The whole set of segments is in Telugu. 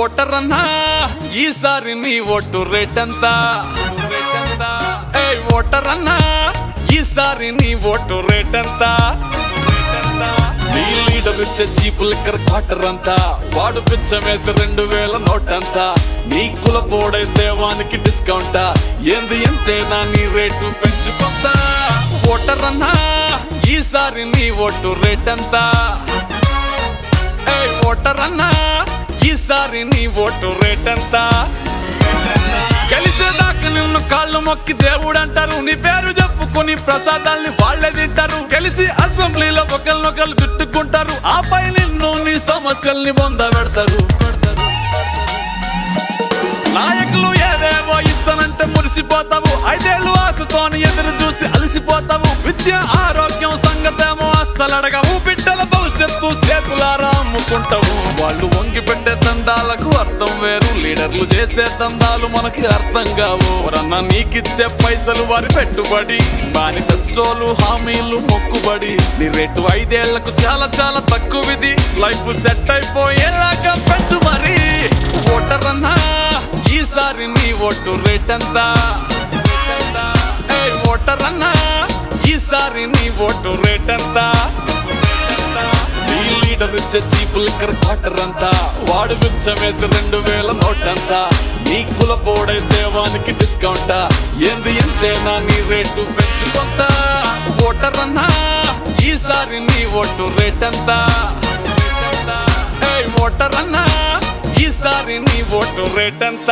ఓటర్ అన్నా ఈసారి నీ ఓటు రేట్ ఎంత ఏ ఓటర్ అన్నా ఈసారి నీ ఓటు రేట్ ఎంత నీ లీడర్ ఇచ్చే చీపు లిక్కర్ క్వార్టర్ అంతా వాడు పిచ్చ వేసి రెండు వేల నోట్ అంతా నీ కుల పోడైతే వానికి డిస్కౌంట్ ఏంది ఎంతేనా నీ రేటు పెంచుకుంటా. ఓటర్ అన్నా ఈసారి నీ ఓటు రేట్ ఈసారి నీ ఓటు రేట్ ఎంత గెలిచేదాకా నిన్ను కాళ్ళు మొక్కి దేవుడు అంటారు నీ పేరు చెప్పుకుని ప్రసాదాల్ని వాళ్ళే తింటారు. గెలిచి అసెంబ్లీలో ఒకరినొకరు తిట్టుకుంటారు. ఆపై నిన్ను నీ సమస్యల్ని బొంద పెడతారు. నాయకులు ఏవేవో ఇస్తానంటే మురిసిపోతావు. ఐదేళ్ళు ఆశతోని ఎదురు చూసి అలసిపోతావు. విద్య ఆరోగ్యం సంగతేమో అస్సలు అడగవు బిడ్డల భవిష్యత్తు చేతులారా అమ్ముకుంటావు. వాళ్ళు వేరు. లీడర్లు చేసే దందాలు మనకి అర్థం కావు. ఎవరన్నా నీకిచ్చే పైసలు వారి పెట్టుబడి. మేనిఫెస్టోలు హామీలు మొక్కుబడి. నీ రేటు ఐదేళ్ళకు చాలా చాలా తక్కువది. లైఫ్ సెట్ అయిపోయేలాగా పెంచు మరి. ఓటర్ అన్నా ఈసారి నీ ఓటు రేట్ ఎంత ఓటర్ అన్నా ఈసారి నీ ఓటు రేట్ ఎంత లీడర్ ఇచ్చే చీపు లిక్కర్ క్వార్టర్ అంతా. వాడు బిచ్చం వేసి రెండు వేల నోట్ అంతా నీ కుల పోడైతే వానికి డిస్కౌంట్. ఏంది ఎంతేనా నీ రేటు పెంచుకుంటా ఓటర్ అన్నా ఈసారి నీ ఓటు రేట్ ఎంత ఓటర్ అన్నా ఈసారి నీ ఓటు రేట్ ఎంత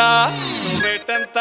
రేట్ ఎంత